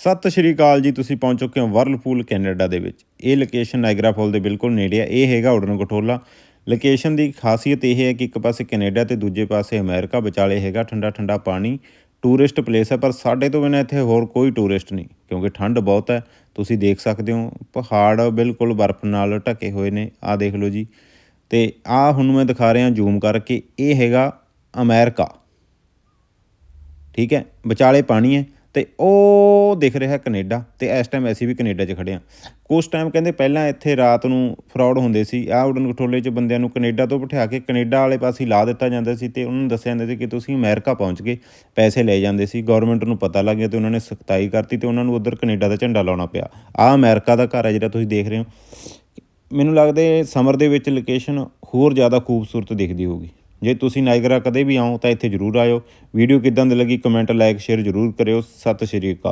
ਸਤਿ ਸ਼੍ਰੀ ਅਕਾਲ ਜੀ, ਤੁਸੀਂ ਪਹੁੰਚ ਚੁੱਕੇ ਹੋ ਵਰਲਪੂਲ, ਕੈਨੇਡਾ ਦੇ ਵਿੱਚ। ਇਹ ਲੋਕੇਸ਼ਨ ਨਾਇਗਰਾ ਫਾਲ ਦੇ ਬਿਲਕੁਲ ਨੇੜੇ ਆ। ਇਹ ਹੈਗਾ ਉਡਨ ਕਟੋਲਾ ਲੋਕੇਸ਼ਨ ਦੀ ਖਾਸੀਅਤ ਇਹ ਹੈ ਕਿ ਇੱਕ ਪਾਸੇ ਕੈਨੇਡਾ ਤੇ ਦੂਜੇ ਪਾਸੇ ਅਮਰੀਕਾ, ਵਿਚਾਲੇ ਹੈਗਾ ਠੰਡਾ ਠੰਡਾ ਪਾਣੀ। ਟੂਰਿਸਟ ਪਲੇਸ ਹੈ, ਪਰ ਸਾਡੇ ਤੋਂ ਬਿਨਾਂ ਇੱਥੇ ਹੋਰ ਕੋਈ ਟੂਰਿਸਟ ਨਹੀਂ, ਕਿਉਂਕਿ ਠੰਡ ਬਹੁਤ ਹੈ। ਤੁਸੀਂ ਦੇਖ ਸਕਦੇ ਹੋ, ਪਹਾੜ ਬਿਲਕੁਲ ਬਰਫ਼ ਨਾਲ ਢਕੇ ਹੋਏ ਨੇ। ਆਹ ਦੇਖ ਲਓ ਜੀ। ਤੇ ਆਹ ਹੁਣ ਮੈਂ ਦਿਖਾ ਰਿਹਾ, ਜ਼ੂਮ ਕਰਕੇ। ਇਹ ਹੈਗਾ ਅਮਰੀਕਾ। ਠੀਕ ਹੈ? ਵਿਚਾਲੇ ਪਾਣੀ ਹੈ। ਤੇ ਉਹ ਦਿਖ ਰਿਹਾ ਕੈਨੇਡਾ ਤੇ ਇਸ ਟਾਈਮ ਅਸੀਂ ਵੀ ਕੈਨੇਡਾ 'ਚ ਖੜੇ ਆ ਕੁਝ ਟਾਈਮ ਕਹਿੰਦੇ ਪਹਿਲਾਂ ਇੱਥੇ ਰਾਤ ਨੂੰ ਫਰਾਡ ਹੁੰਦੇ ਸੀ, ਆਹ ਉਡਨ ਕਟੋਲੇ 'ਚ ਬੰਦਿਆਂ ਨੂੰ ਕੈਨੇਡਾ ਤੋਂ ਬਿਠਾ ਕੇ ਕੈਨੇਡਾ ਵਾਲੇ ਪਾਸੇ ਲਾ ਦਿੱਤਾ ਜਾਂਦਾ ਸੀ ਤੇ ਉਹਨਾਂ ਨੂੰ ਦੱਸਿਆ ਜਾਂਦਾ ਸੀ ਕਿ ਤੁਸੀਂ ਅਮਰੀਕਾ ਪਹੁੰਚ ਗਏ ਪੈਸੇ ਲੈ ਜਾਂਦੇ ਸੀ ਗਵਰਨਮੈਂਟ ਨੂੰ ਪਤਾ ਲੱਗ ਗਿਆ ਤੇ ਉਹਨਾਂ ਨੇ ਸਖਤਾਈ ਕਰਤੀ ਤੇ ਉਹਨਾਂ ਨੂੰ ਉਧਰ ਕੈਨੇਡਾ ਦਾ ਝੰਡਾ ਲਾਉਣਾ ਪਿਆ। ਆਹ ਅਮਰੀਕਾ ਦਾ ਘਰ ਹੈ ਜਿਹੜਾ ਤੁਸੀਂ ਦੇਖ ਰਹੇ ਹੋ। ਮੈਨੂੰ ਲੱਗਦਾ ਸਮਰ ਦੇ ਵਿੱਚ ਲੋਕੇਸ਼ਨ ਹੋਰ ਜ਼ਿਆਦਾ ਖੂਬਸੂਰਤ ਦਿਖਦੀ ਹੋਊਗੀ। ਜੇ ਤੁਸੀਂ ਨਾਇਗਰਾ ਕਦੇ ਵੀ ਆਓ ਤਾਂ ਇੱਥੇ ਜ਼ਰੂਰ ਆਇਓ। ਵੀਡੀਓ ਕਿਦਾਂ ਦੀ ਲੱਗੀ ਕਮੈਂਟ, ਲਾਈਕ, ਸ਼ੇਅਰ ਜ਼ਰੂਰ ਕਰਿਓ। ਸਤਿ ਸ਼੍ਰੀ ਅਕਾਲ।